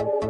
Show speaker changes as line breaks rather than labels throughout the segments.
Thank you.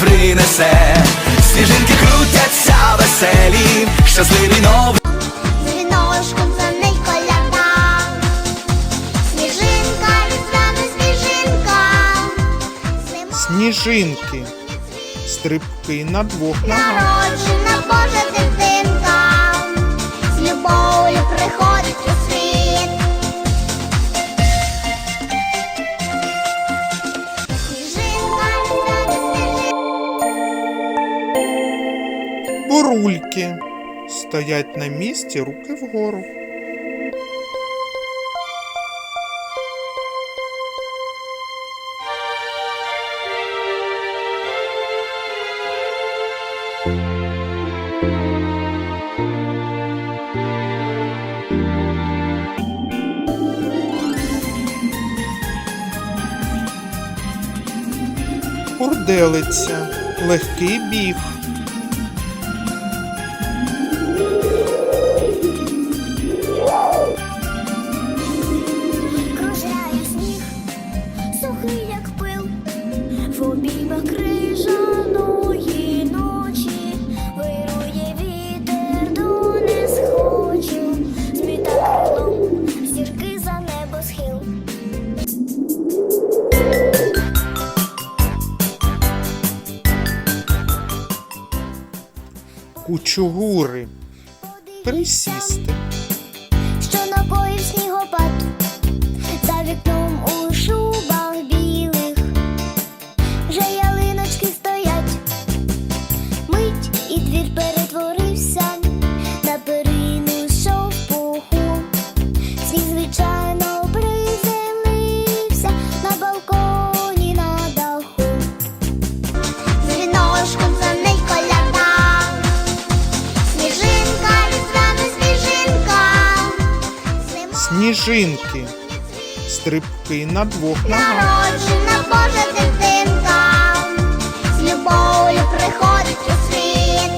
принесе, сніжинки крутяться веселі,
щасливі нові.
Сніжинки. Стрибки на двох ногах. Стоять на місці, руки вгору. Урделиця. Легкий біг. Кучугури. Присісти. Стрибки на двох ногах.
народжена Божа дитинка, з любов'ю приходить у світ.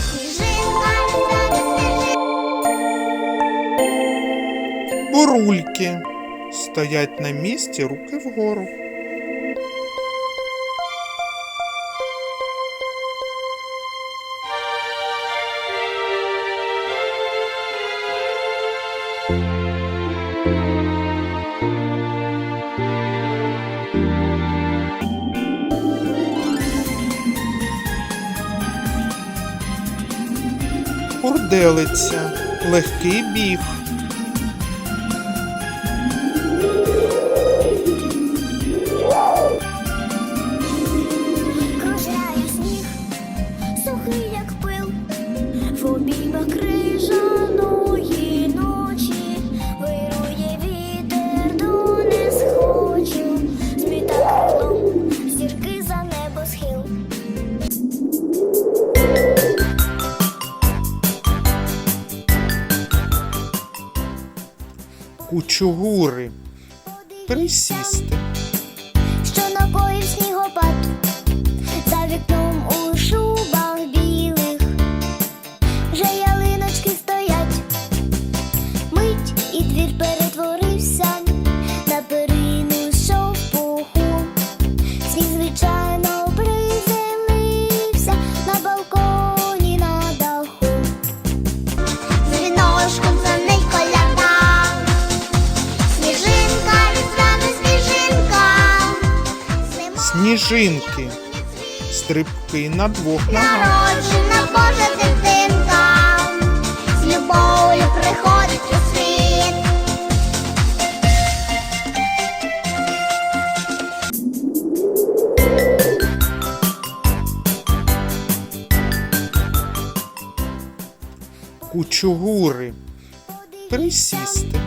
Сніжинка, різдвяна сніжинка.
Бурульки. Стоять на місці, руки вгору. Урделиця. Легкий біг. Кучугури. Присісти.
що напоїв снігопад,
Сніжинки. Стрибки на двох ногах.
народжена Божа дитинка, з любов'ю приходить у світ.
Кучугури. Присісти.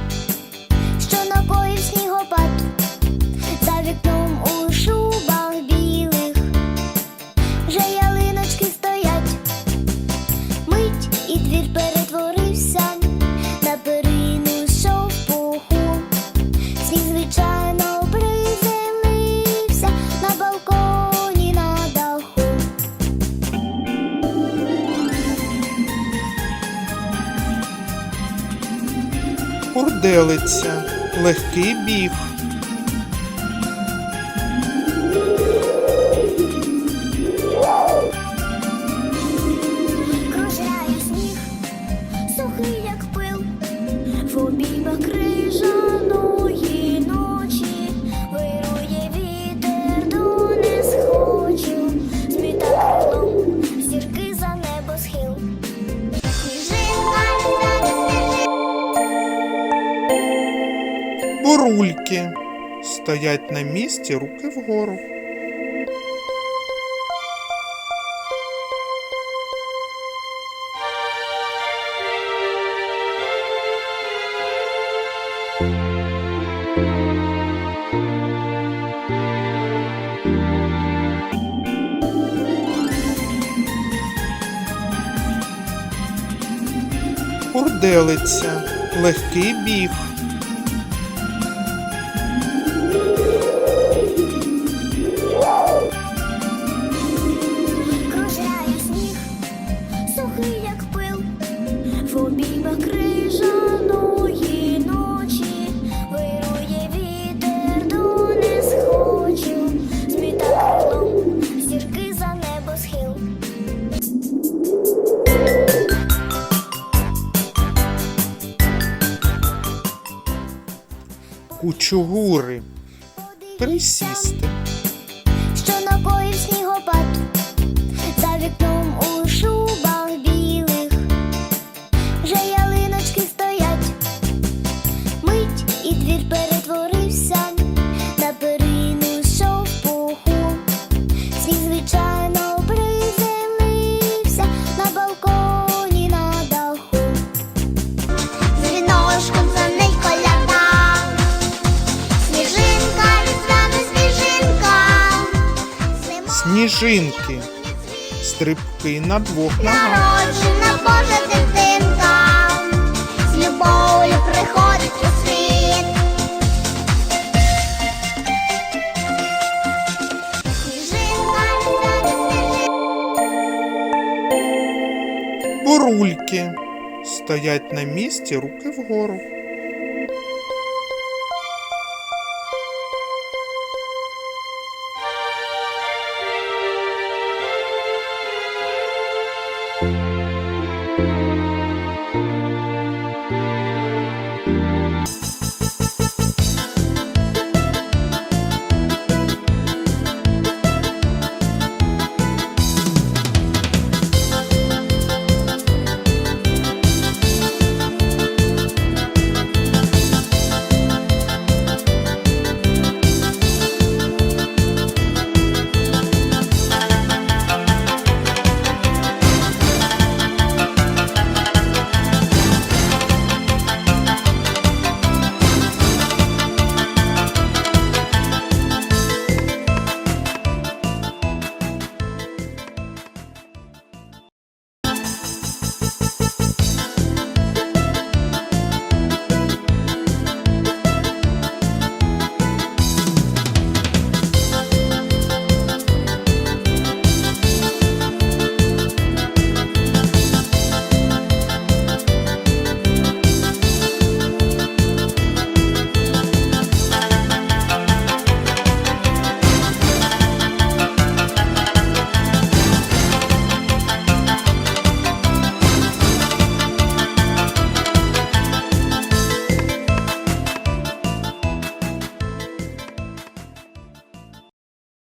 що напоїв снігопад, за вікном
Орделиця. Легкий біг.
кружляє сніг, сухий як пил, в обіймах
Стоять на місці, руки вгору. Орделиця. Легкий біг.
В обіймах крижаної ночі, вирує вітер до не схочу, зміта крилом зірки за.
Кучугури. Присісти. На двох ногах.
народжена Божа дитинка. З любов'ю приходить у світ. Сніжинка, різдвяна сніжинка.
Бурульки. Стоять на місці, руки вгору.